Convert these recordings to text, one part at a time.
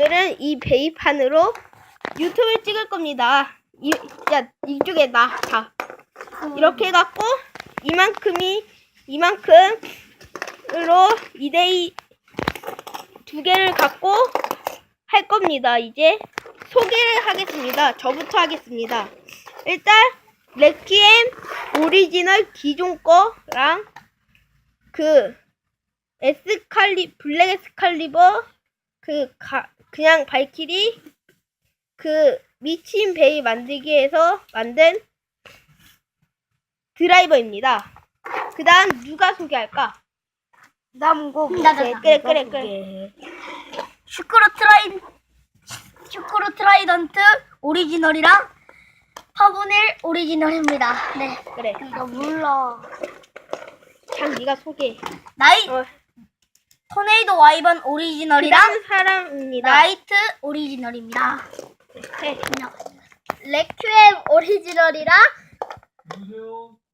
오늘은 이 베이판으로 유튜브를 찍을 겁니다. 이, 야, 이쪽에 나, 다. 이렇게 해갖고, 이만큼이, 이만큼으로 2대2 두 개를 갖고 할 겁니다. 이제 소개를 하겠습니다. 저부터 하겠습니다. 일단, 레퀴엠 오리지널 기존 거랑 그 에스칼리 블랙 에스칼리버 그 가, 그냥 발키리 그 미친 베이 만들기에서 만든 드라이버입니다. 그 다음 누가 소개할까? 남고 그래 그래 그래 그래. 슈크로 트라이 슈크로 트라이던트 오리지널이랑 파브넬 오리지널입니다. 네. 그래. 나 몰라. 참 네가 소개. 나이 어, 토네이도 와이번 오리지널이랑 그다음 사람입니다. 나이트 오리지널입니다. 네. 레퀴엠 오리지널이랑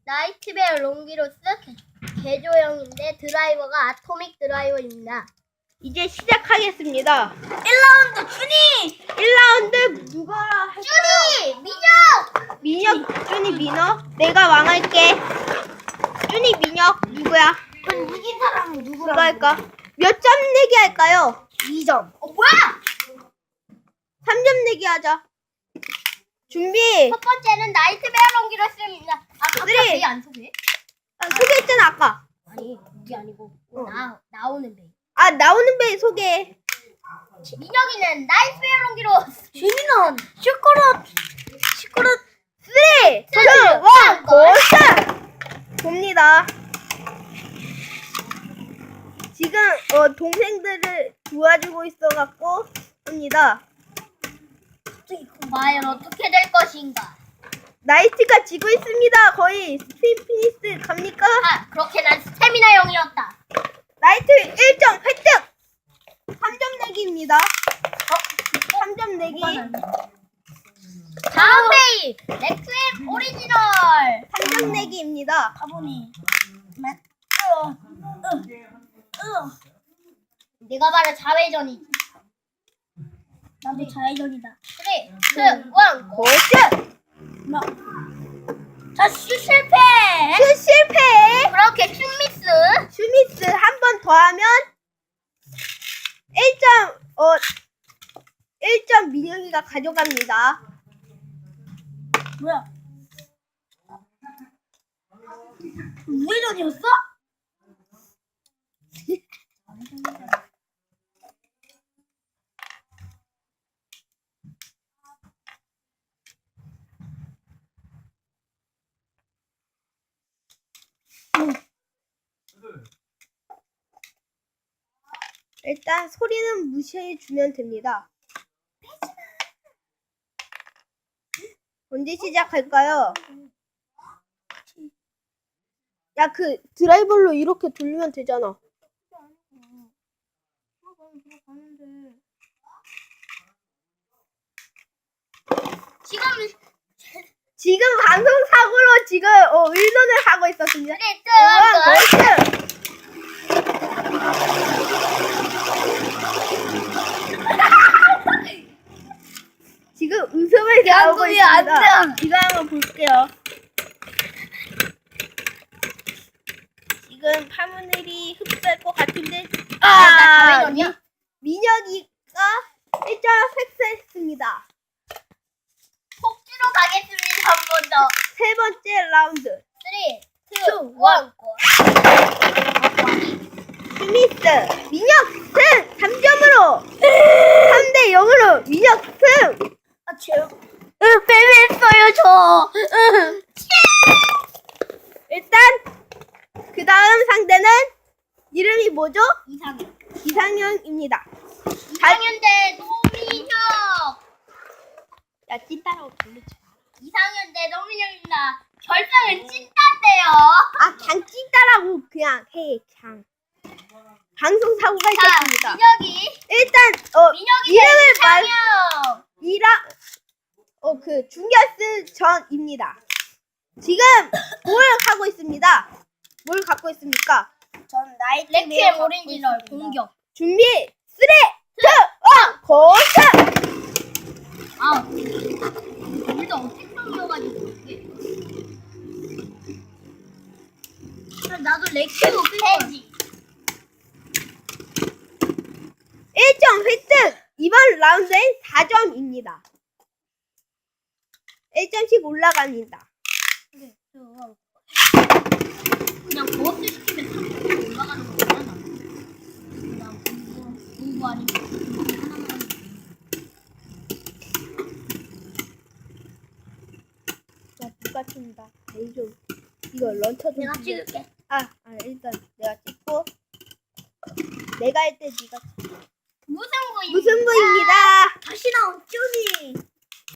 나이트베어 롱기로스 개- 개조형인데 드라이버가 아토믹 드라이버입니다. 이제 시작하겠습니다. 1라운드 준이! 1라운드 누가 할 준이! 민혁! 민혁, 준이, 민호. 내가 왕할게. 준이, 민혁 누구야? 그럼 이긴 사람은 누가 할까? 몇 점 내기 할까요? 2점. 어, 뭐야? 3점 내기 하자. 준비. 첫 번째는 나이트 베어 롱기로스입니다. 아, 아까 쓰리. 베이 안 소개? 아, 소개했잖아 아까. 아니, 그게 아니고 어. 나, 나오는 베이. 아 나오는 배 소개. 민혁이는 나이트 베어 롱기로스. 준이는 슈크로 슈크로 3, 2, 1, 고스! 봅니다. 지금 어, 동생들을 도와주고 있어갖고 합니다. 과연 어떻게 될 것인가? 나이트가 지고 있습니다. 거의 스피드 피니스 갑니까? 아, 그렇게 난 스태미나 형이었다. 나이트 1점 획득! 3점 내기입니다. 어? 3점 내기. 다음 베이 렉스엠 오리지널. 3점 내기입니다. 가보니. 으, 으, 으. 내가 말한 자회전이지. 나도 자회전이다. 3, 2, 1, 고! 고스! 나. 자, 슈 실패! 슛 실패! 그렇게 슛 미스. 슈미스 한 번 더 하면 1점, 어, 1점 민영이가 가져갑니다. 뭐야? 우회전이었어? 일단 소리는 무시해 주면 됩니다. 언제 시작할까요? 야, 그 드라이버로 이렇게 돌리면 되잖아. 지금 지금 방송 사고로 지금 어, 의논을 하고 있었습니다. 스리트 우와, 골스! 지금 웃음을 나오고 양손이 안 있습니다. 이거 한번 볼게요. 지금 파문들이 흡수할 것 같은데 아, 아, 나 자회전이야? 민혁이가 1점 획득했습니다. 폭주로 가겠습니다 한 번 더. 세 번째 라운드 3, 2, 1, two, 고! 스미스 민혁 승 3점으로 3대 0으로 민혁 승 아, 빼냈어요 저. 으. 일단 그 다음 상대는 이름이 뭐죠? 이상형. 이상형입니다. 2학년 대 노민혁. 야 찐따라고 돌리지 마. 2학년 대 노민혁입니다. 결성은 찐따인데요. 아 그냥 찐따라고 그냥 해 그냥. 방송 사고가 자, 있었습니다. 민혁이. 일단 어 민혁이 이름을 대말 이상형. 이라 어, 그 중결승 전입니다. 지금 뭘 하고 있습니다. 뭘 갖고 있습니까? 전 나이트메어 오렌지널 공격. 준비 쓰리 투 원! 어, 고스! 아, 둘다 어떻게 생겨가지고 그럼 나도 레퀴엠 오렌지. 돼지 1점 획득! 이번 라운드엔 4점입니다. 1점씩 올라갑니다. 네, 그냥 버스 시키면 탁 올라가는 거잖아. 그냥 공부, 공부 아니면 하나만 하면 돼. 야, 누가 친다. 아니, 좀. 이거 런처 좀. 내가. 찍을게. 아, 아, 일단 내가 찍고. 내가 할 때 네가 무승부입니다. 무승부입니다. 다시 나온 쭈니.